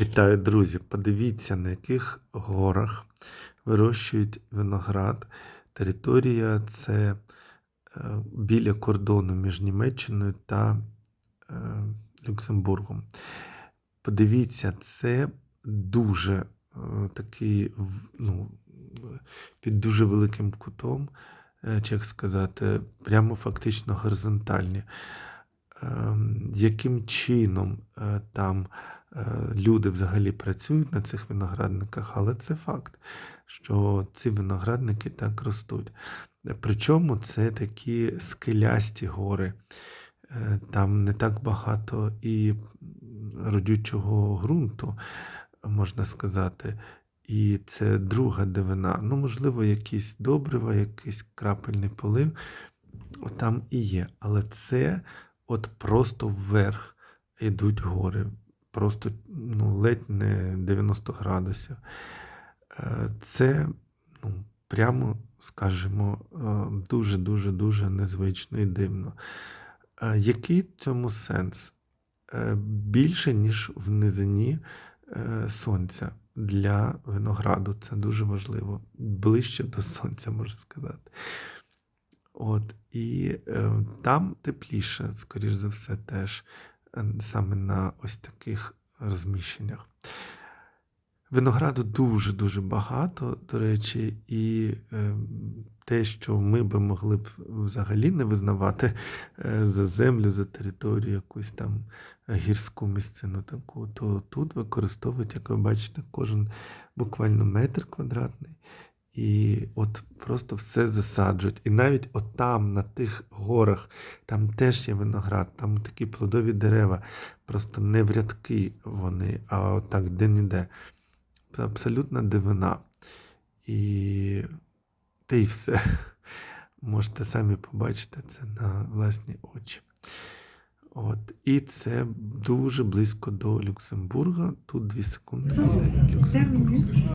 Вітаю, друзі! Подивіться, на яких горах вирощують виноград. Територія це е, біля кордону між Німеччиною та е, Люксембургом. Подивіться, це дуже е, такий, ну, під дуже великим кутом, чи як сказати, прямо фактично горизонтальні. Ем, Яким чином там люди взагалі працюють на цих виноградниках, але це факт, що ці виноградники так ростуть. Е, Причому це такі скелясті гори. Е, Там не так багато і родючого ґрунту, можна сказати. І це друга дивина. Ну, можливо, якісь добрива, якийсь крапельний полив там і є. Але це от просто вверх йдуть гори. Просто ну, ледь не 90 градусів. Е, Це, ну, прямо скажімо, дуже-дуже дуже незвично і дивно. Е, Який в цьому сенс? Е, Більше, ніж в низині сонця для винограду. Це дуже важливо. Ближче до сонця, можна сказати. От, і там тепліше, скоріш за все, теж саме на ось таких розміщеннях. Винограду дуже-дуже багато, до речі, і е, те, що ми би могли б взагалі не визнавати е, за землю, за територію, якусь там гірську місцину таку, то тут використовують, як ви бачите, кожен буквально метр квадратний. І от просто все засаджують. І навіть отам, на тих горах, там теж є виноград, там такі плодові дерева, просто не в рядки вони, а отак де-не-де. Це абсолютна дивина. І те й все. Можете самі побачити це на власні очі. От. І це дуже близько до Люксембурга. Тут 2 секунди. Люксембург.